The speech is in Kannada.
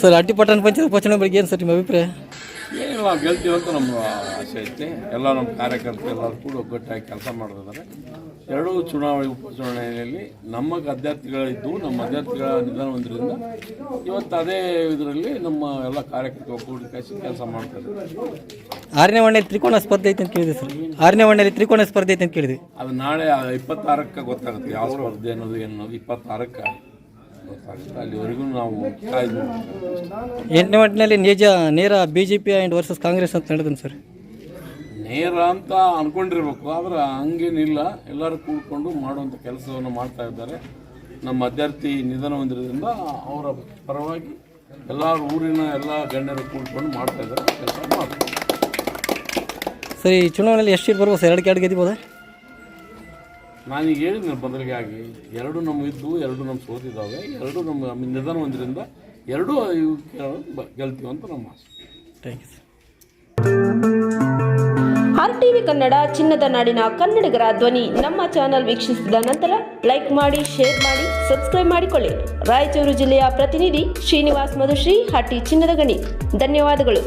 ಸರ್ ಅಟ್ಟಿ ಪಟ್ಟಣ ಪಂಚಾಯತ್ ಉಪಚುನಾವಣೆ ಬಗ್ಗೆ ಏನು ಸರ್ ನಿಮ್ಮ ಅಭಿಪ್ರಾಯ? ಏನಿಲ್ಲ ಗೆಲ್ತೀವಿ ಅಂತ ನಮ್ಮ ಆಸೆ ಐತೆ. ಎಲ್ಲ ನಮ್ಮ ಕಾರ್ಯಕರ್ತರು ಎಲ್ಲರೂ ಕೂಡ ಒಗ್ಗಟ್ಟಾಗಿ ಕೆಲಸ ಮಾಡಿದ್ದಾರೆ ಎರಡೂ ಚುನಾವಣೆ ಉಪಚುನಾವಣೆಯಲ್ಲಿ ನಮ್ಮ ಅಭ್ಯರ್ಥಿಗಳಿದ್ದು ನಮ್ಮ ಅಭ್ಯರ್ಥಿಗಳ ನಿಧನ ಹೊಂದಿರೋದ್ರಿಂದ ಇವತ್ತು ಅದೇ ಇದರಲ್ಲಿ ನಮ್ಮ ಎಲ್ಲ ಕಾರ್ಯಕರ್ತರು ಒಗ್ಗೂಡಿಸಿ ಕೆಲಸ ಮಾಡ್ತಾರೆ ಆರನೇ ವಣ್ಣೆಯಲ್ಲಿ ತ್ರಿಕೋಣ ಸ್ಪರ್ಧೆ ಐತೆ ಅಂತ ಕೇಳಿದೆ ಸರ್. ಆರನೇ ವಣ್ಣೆಯಲ್ಲಿ ತ್ರಿಕೋಣ ಸ್ಪರ್ಧೆ ಐತೆ ಅಂತ ಕೇಳಿದೆ. ಅದು ನಾಳೆ ಇಪ್ಪತ್ತಾರಕ್ಕೆ ಗೊತ್ತಾಗುತ್ತೆ ಯಾವ ಸ್ಪರ್ಧೆ ಅನ್ನೋದು ಏನು ಇಪ್ಪತ್ತಾರಕ್ಕೆ ಅಲ್ಲಿವರೆಗೂ ನಾವು ಕಾಯ್ದು ಎಂಟನೇ ವಾರ್ಡ್ನಲ್ಲಿ ನಿಜ ನೇರ B J P and versus Congress ಅಂತ ನಡೆದನು ಸರ್. ನೇರ ಅಂತ ಅನ್ಕೊಂಡಿರ್ಬೇಕು ಆದ್ರೆ ಹಂಗೇನಿಲ್ಲ. ಎಲ್ಲರೂ ಕೂಡ್ಕೊಂಡು ಮಾಡುವಂಥ ಕೆಲಸವನ್ನು ಮಾಡ್ತಾ ಇದ್ದಾರೆ. ನಮ್ಮ ಅಭ್ಯರ್ಥಿ ನಿಧನ ಹೊಂದಿರೋದ್ರಿಂದ ಅವರ ಪರವಾಗಿ ಎಲ್ಲ ಊರಿನ ಎಲ್ಲ ಗಣ್ಯರು ಕೂಡ್ಕೊಂಡು ಮಾಡ್ತಾ ಇದ್ದಾರೆ ಕೆಲಸ ಮಾಡ್ತಾರೆ ಸರಿ ಈ ಚುನಾವಣೆಯಲ್ಲಿ ಎಷ್ಟು ಬರ್ಬೋದು ಸರ್? ಎರಡು ಎರಡು ಗೆದ್ದಿಬೋದಾ? ನಾನೀಗ ಹೇಳಿದ್ದೀನಿ ಬದಲಿಗಾಗಿ ಎರಡು ನಮ್ಮ ಇದ್ದು ಎರಡು ನಮ್ಮ ಸೋತಿದ್ದಾವೆ ಎರಡು ನಮ್ಮ ನಿಧನ ಒಂದರಿಂದ ಎರಡೂ ಗೆಲ್ತೀವಿ ಅಂತ ನಮ್ಮ ಆಸೆ. Thank you R TV Kannada ಚಿನ್ನದ ನಾಡಿನ ಕನ್ನಡಿಗರ ಧ್ವನಿ ನಮ್ಮ ಚಾನೆಲ್ ವೀಕ್ಷಿಸಿದ ನಂತರ ಲೈಕ್ ಮಾಡಿ ಶೇರ್ ಮಾಡಿ ಸಬ್ಸ್ಕ್ರೈಬ್ ಮಾಡಿಕೊಳ್ಳಿ. ರಾಯಚೂರು ಜಿಲ್ಲೆಯ ಪ್ರತಿನಿಧಿ ಶ್ರೀನಿವಾಸ್ ಮಧುಶ್ರೀ ಹಟ್ಟಿ ಚಿನ್ನದ ಗಣಿ. ಧನ್ಯವಾದಗಳು.